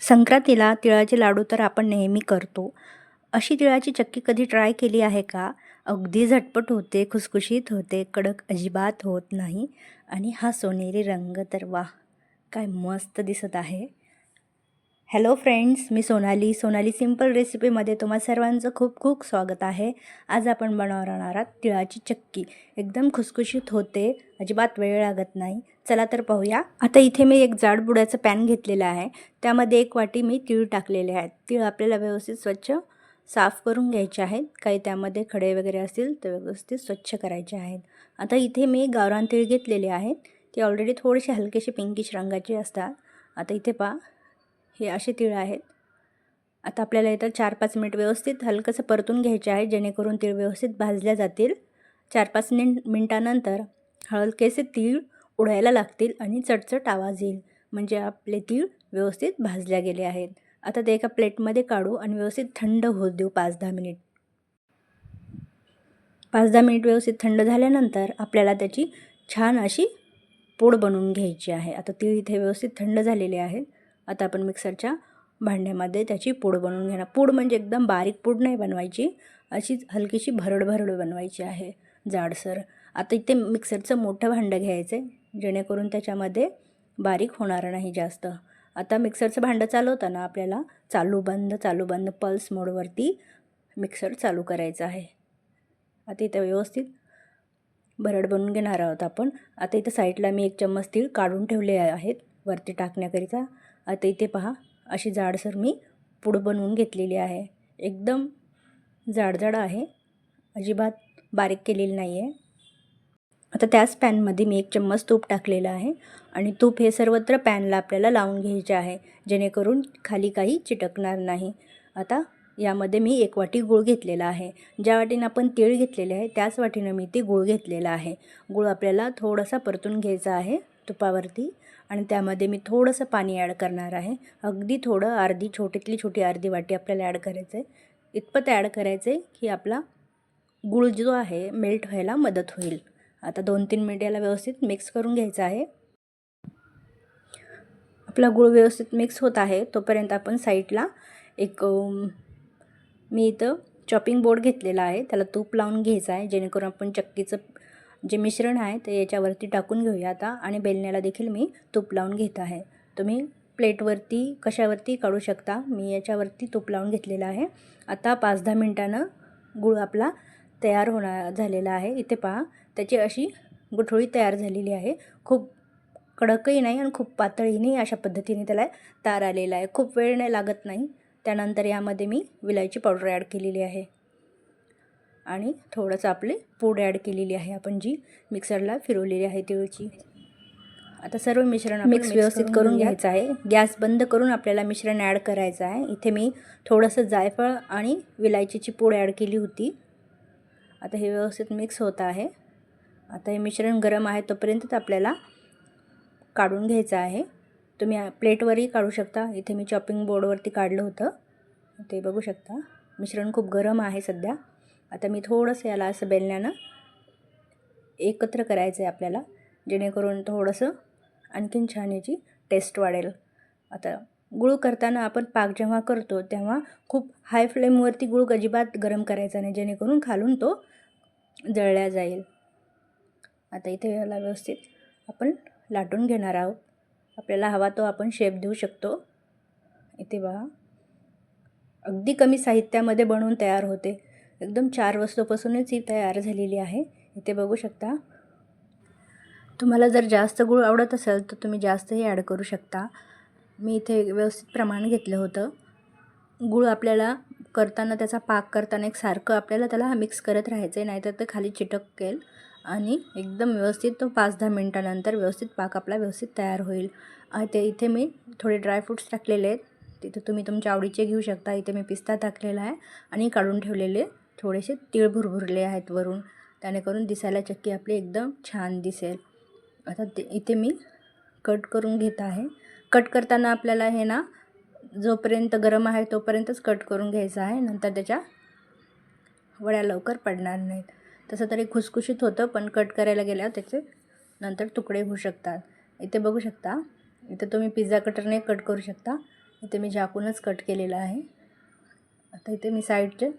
संक्रांतीला तिळाचे लाडू तर आपण नेहमी करतो. अशी तिळाची चक्की कधी ट्राय केली आहे का? अगदी झटपट होते खुसखुशीत होते कडक अजिबात होत नाही. आणि हा सोनेरी रंग तर वा काय मस्त दिसत आहे. हॅलो फ्रेंड्स मी सोनाली. सोनाली सिंपल रेसिपीमध्ये तुम्हा सर्वांचं खूप खूप स्वागत आहे. आज आपण बनवणार आहात तिळाची चक्की. एकदम खुसखुशीत होते. अजिबात वेळ लागत नाही. चला तर पाहूया. आता इथे मी एक जाड बुडाचं पॅन घेतलेलं आहे. त्यामध्ये एक वाटी मी तीळ टाकलेले आहेत. तीळ आपल्याला व्यवस्थित स्वच्छ साफ करून घ्यायचे आहेत. काही त्यामध्ये खडे वगैरे असतील तर व्यवस्थित स्वच्छ करायचे आहेत. आता इथे मी गावरान तीळ घेतलेले आहेत. ते ऑलरेडी थोडेसे हलकेसे पिंकिश रंगाचे असतात. आता इथे पहा. हे असे तीळ आहेत. आता आपल्याला इथं चार पाच मिनिट व्यवस्थित हलकंसं परतून घ्यायचे आहे जेणेकरून तीळ व्यवस्थित भाजल्या जातील. चार पाच मिन मिनटानंतर हलकेसे तीळ उडायला लागतील आणि चटचट आवाज येईल. म्हणजे आपले तीळ व्यवस्थित भाजल्या गेले आहेत. आता ते एका प्लेटमध्ये काढू आणि व्यवस्थित थंड होत देऊ पाच दहा मिनिट. पाच दहा मिनिट व्यवस्थित थंड झाल्यानंतर आपल्याला त्याची छान अशी पोड बनवून घ्यायची आहे. आता तीळ इथे व्यवस्थित थंड झालेले आहेत. आता आपण मिक्सरच्या भांड्यामध्ये त्याची पूड बनवून घेणार. पूड म्हणजे एकदम बारीक पूड नाही बनवायची अशीच हलकीशी भरड भरड बनवायची आहे जाडसर. आता इथे मिक्सरचं मोठं भांडं घ्यायचं आहे जेणेकरून त्याच्यामध्ये बारीक होणार नाही जास्त. आता मिक्सरचं भांडं चालवताना आपल्याला चालू बंद चालू बंद पल्स मोडवरती मिक्सर चालू करायचं आहे. आता इथं व्यवस्थित भरड बनवून घेणार आहोत आपण. आता इथं साईडला मी एक चम्मच तीळ काढून ठेवले आहेत वरती टाकण्याकरिता. आता इथे पहा अशी जाडसर मी पुढं बनवून घेतलेली आहे. एकदम जाडजाड आहे. अजिबात बारीक केलेली नाही आहे आता त्याच पॅनमध्ये मी एक चम्मच तूप टाकलेलं आहे आणि तूप हे सर्वत्र पॅनला आपल्याला लावून घ्यायचे आहे जेणेकरून खाली काही चिटकणार नाही. आता यामध्ये मी एक वाटी गूळ घेतलेला आहे. ज्या वाटीनं आपण तीळ घेतलेले आहे त्याच वाटीनं मी ते गूळ घेतलेला आहे. गूळ आपल्याला थोडासा परतून घ्यायचा आहे. तुपावरती आणि त्यामध्ये मी थोडंसं पाणी ॲड करणार आहे. अगदी थोडं अर्धी छोटीतली छोटी अर्धी वाटी आपल्याला ॲड करायचं आहे. इतपत ॲड करायचं आहे की आपला गूळ जो आहे मेल्ट व्हायला मदत होईल. आता दोन तीन मिनिट याला व्यवस्थित मिक्स करून घ्यायचं आहे. आपला गूळ व्यवस्थित मिक्स होत आहे तोपर्यंत आपण साईडला एक मी इथं चॉपिंग बोर्ड घेतलेला आहे. त्याला तूप लावून घ्यायचं आहे जेणेकरून आपण चक्कीचं जे मिश्रण आहे ते याच्यावरती टाकून घेऊया आता आणि बेलण्याला देखील मी तूप लावून घेत आहे. तुम्ही प्लेटवरती कशावरती काढू शकता मी याच्यावरती तूप लावून घेतलेलं आहे. आता पाच दहा मिनटानं गूळ आपला तयार होणार झालेला आहे. इथे पहा त्याची अशी गुठळी तयार झालेली आहे. खूप कडकही नाही आणि खूप पातळही नाही अशा पद्धतीने त्याला तार आलेला आहे. खूप वेळ नाही लागत नाही. त्यानंतर यामध्ये मी विलायची पावडर ॲड केलेली आहे. आणि थोडंसं आपले पूड ॲड केलेली आहे आपण जी मिक्सरला फिरवलेली आहे तिळची. आता सर्व मिश्रण मिक्स व्यवस्थित करून घ्यायचं आहे. गॅस बंद करून आपल्याला मिश्रण ॲड करायचं आहे. इथे मी थोडंसं जायफळ आणि विलायचीची पूड ॲड केली होती. आता हे व्यवस्थित मिक्स होत आहे. आता हे मिश्रण गरम आहे तोपर्यंतच आपल्याला काढून घ्यायचं आहे. तुम्ही प्लेटवरही काढू शकता. इथे मी चॉपिंग बोर्डवरती काढलं होतं. ते बघू शकता. मिश्रण खूप गरम आहे सध्या. आता मी थोडंसं याला असं बेलण्यानं एकत्र करायचं आहे आपल्याला जेणेकरून थोडंसं आणखीन छान याची टेस्ट वाढेल. आता गुळ करताना आपण पाक जेव्हा करतो तेव्हा खूप हाय फ्लेमवरती गुळ अजिबात गरम करायचा नाही जेणेकरून खालून तो जळल्या जाईल. आता इथे याला व्यवस्थित आपण लाटून घेणार आहोत. आपल्याला हवा तो आपण शेप देऊ शकतो. इथे बघा. अगदी कमी साहित्यामध्ये बनवून तयार होते. एकदम चार वस्तूपासूनच ही तयार झालेली आहे. इथे बघू शकता. तुम्हाला जर जास्त गूळ आवडत असेल तर तुम्ही जास्तही ॲड करू शकता. मी इथे व्यवस्थित प्रमाण घेतलं होतं. गूळ आपल्याला करताना त्याचा पाक करताना एक सारखं आपल्याला त्याला मिक्स करत राहायचं आहे नाहीतर ते खाली चिटकेल आणि एकदम व्यवस्थित तो पाच दहा मिनटानंतर व्यवस्थित पाक आपला व्यवस्थित तयार होईल. ते इथे मी थोडे ड्रायफ्रूट्स टाकलेले आहेत. तिथे तुम्ही तुमच्या आवडीचे घेऊ शकता. इथे मी पिस्ता टाकलेला आहे आणि काढून ठेवलेले थोडेसे तीळ भुरभुरले आहेत वरून. त्याने करून दिसायला चक्की आपली एकदम छान दिसेल. आता ते इथे मी कट करून घेत आहे. कट करताना आपल्याला हे ना जोपर्यंत गरम आहे तोपर्यंतच कट करून घ्यायचं आहे. नंतर त्याच्या वड्या लवकर पडणार नाहीत. तसं तरी खुसखुशीत होतं पण कट करायला गेल्यावर त्याचे नंतर तुकडे होऊ शकतात. इथे बघू शकता. इथे तुम्ही पिझ्झा कटरने कट करू शकता. इथे मी झाकूनच कट केलेलं आहे. आता इथे मी साईडचे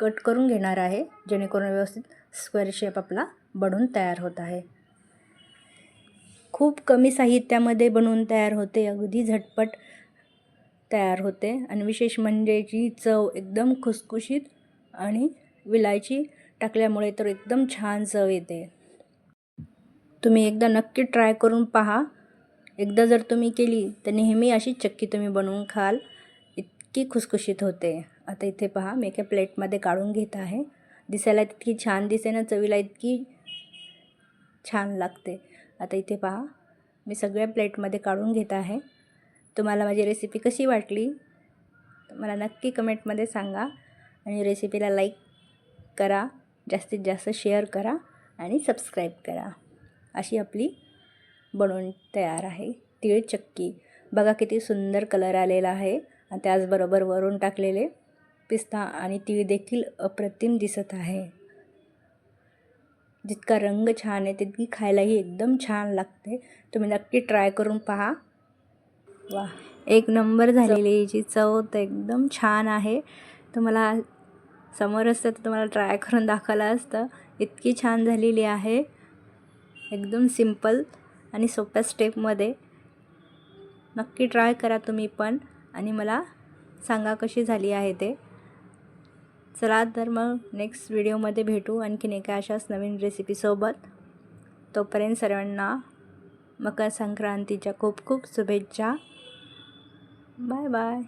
कट करून घेणार आहे जेणेकरून व्यवस्थित स्क्वेअर शेप आपला बनून तयार होत आहे. खूप कमी साहित्यामध्ये बनवून तयार होते अगदी झटपट तयार होते. आणि विशेष म्हणजे जी चव एकदम खुसखुशीत आणि विलायची टाकल्यामुळे तर एकदम छान चव येते. तुम्ही एकदा नक्की ट्राय करून पहा. एकदा जर तुम्ही केली तर नेहमी अशी चक्की तुम्ही बनवून खाल इतकी खुसखुशीत होते. आता इथे पहा मी एका प्लेटमध्ये काढून घेत आहे. दिसायला तितकी छान दिसे ना चवीला इतकी छान लागते. आता इथे पहा मी सगळ्या प्लेटमध्ये काढून घेत आहे. तुम्हाला माझी रेसिपी कशी वाटली? मला नक्की कमेंटमध्ये सांगा आणि रेसिपीला लाईक करा जास्तीत जास्त शेअर करा आणि सबस्क्राईब करा. अशी आपली बनवून तयार आहे तिळ चक्की. बघा किती सुंदर कलर आलेला आहे. आणि त्याचबरोबर वरून टाकलेले पिस्ता आणि तीळ देखील अप्रतिम दिसत आहे. जितका रंग छान आहे तितकी खायलाही एकदम छान लागते. तुम्ही नक्की ट्राय करून पहा. वा एक नंबर झालेली याची चव तर एकदम छान आहे. तुम्हाला समोर असतं तर तुम्हाला ट्राय करून दाखवलं असतं. इतकी छान झालेली आहे. एकदम सिंपल आणि सोप्या स्टेपमध्ये नक्की ट्राय करा तुम्ही पण आणि मला सांगा कशी झाली आहे ते. चला तर मग नेक्स्ट व्हिडिओमध्ये भेटू आणखीन एका अशाच नवीन रेसिपीसोबत तोपर्यंत सर्वांना मकर संक्रांतीच्या खूप खूप शुभेच्छा. Bye bye